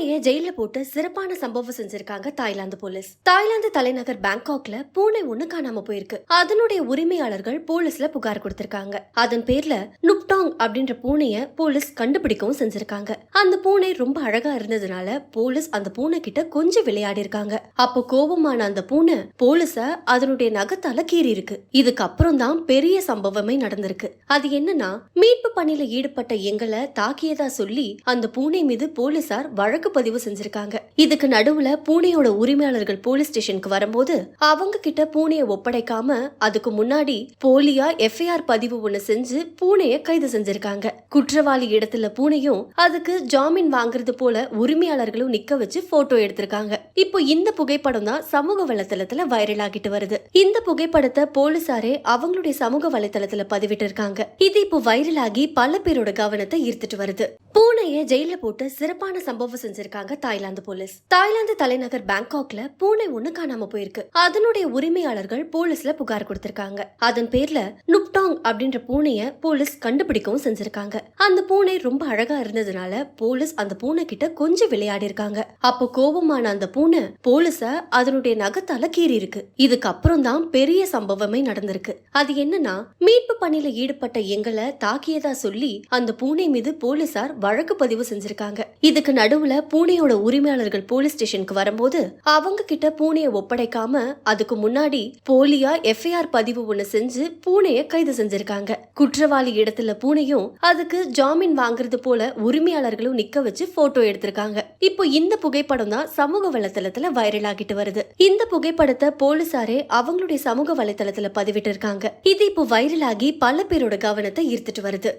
பூனையை ஜெயில போட்டு சிறப்பான சம்பவம் செஞ்சிருக்காங்க தாய்லாந்து போலீஸ். தாய்லாந்து தலைநகர் பேங்காக்ல பூனை ஒண்ணு காணாம போயிருக்கு. அதனுடைய உரிமையாளர்கள் போலீஸ்ல புகார் கொடுத்திருக்காங்க. அதன் பேர்ல நுப்டாங் அப்படின்ற பூனைய போலீஸ் கண்டுபிடிக்கவும் செஞ்சிருக்காங்க. அந்த பூனை ரொம்ப அழகா இருந்ததுனால போலீஸ் அந்த பூனை கிட்ட கொஞ்சம் விளையாடி இருக்காங்க. அப்போ கோபமான அந்த பூனை போலீஸ அதனுடைய நகத்தால கீறி இருக்கு. இதுக்கு அப்புறம் தான் பெரிய சம்பவமே நடந்திருக்கு. அது என்னன்னா மீட்பு பணியில ஈடுபட்ட எங்களை தாக்கியதா சொல்லி அந்த பூனை மீது போலீசார் வழக்கு பதிவு செஞ்சிருக்காங்க. இதுக்கு நடுவுல பூனையோட உரிமையாளர்கள் போலீஸ் ஸ்டேஷனுக்கு வரும்போது அவங்க கிட்ட பூனையை ஒப்படைக்காம அதுக்கு முன்னாடி போலியா எஃப்ஐஆர் பதிவு ஒண்ணு செஞ்சு பூனைய கைது செஞ்சிருக்காங்க. குற்றவாளி இடத்துல பூனையும் அதுக்கு ஜாமீன் வாங்குறது போல உரிமையாளர்களும் நிக்க வச்சு போட்டோ எடுத்திருக்காங்க. இப்போ இந்த புகைப்படம் தான் சமூக வலைத்தளத்துல வைரல் ஆகிட்டு வருது. இந்த புகைப்படத்தை போலீசாரே அவங்களுடைய சமூக வலைத்தளத்துல பதிவிட்டு இருக்காங்க இது இப்போ வைரல் ஆகி பல பேரோட கவனத்தை ஈர்த்துட்டு வருது. பூனையை ஜெயில போட்டு சிறப்பான சம்பவம் செஞ்சிருக்காங்க தாய்லாந்து போலீஸ். தாய்லாந்து தலைநகர் பேங்காக்ல பூனை ஒண்ணு காணாம போயிருக்கு. அதனுடைய உரிமையாளர்கள் போலீஸ்ல புகார் கொடுத்திருக்காங்க. அதன் பேர்ல நுப்டாங் அப்படின்ற பூனைய போலீஸ் கண்டுபிடிக்கவும் செஞ்சிருக்காங்க. அந்த பூனை ரொம்ப அழகா இருந்ததுனால போலீஸ் அந்த பூனை கிட்ட கொஞ்சம் விளையாடி இருக்காங்க. அப்போ கோபமான அந்த பூனை போலீஸ அதனுடைய நகத்தால கீறி இருக்கு. இதுக்கு அப்புறம் தான் பெரிய சம்பவமே நடந்திருக்கு. அது என்னன்னா மீட்பு பணியில ஈடுபட்ட எங்களை தாக்கியதா சொல்லி அந்த பூனை மீது போலீசார் வழக்கு பதிவு செஞ்சிருக்காங்க. இதுக்கு நடுவுல பூனையோட உரிமையாளர்கள் போலீஸ் ஸ்டேஷனுக்கு வரும்போது அவங்க கிட்ட பூனையை ஒப்படைக்காம அதுக்கு முன்னாடி போலியா எஃப்ஐஆர் பதிவு ஒண்ணு செஞ்சு பூனையை கைது செஞ்சிருக்காங்க. குற்றவாளி இடத்துல பூனையும் அதுக்கு ஜாமீன் வாங்குறது போல உரிமையாளர்களும் நிக்க வச்சு போட்டோ எடுத்திருக்காங்க. இப்போ இந்த புகைப்படம் தான் சமூக வலைத்தளத்துல வைரல் ஆகிட்டு வருது. இந்த புகைப்படத்தை போலீசாரே அவங்களுடைய சமூக வலைத்தளத்துல பதிவிட்டு இருக்காங்க இது இப்போ வைரல் ஆகி பல பேரோட கவனத்தை ஈர்த்துட்டு வருது.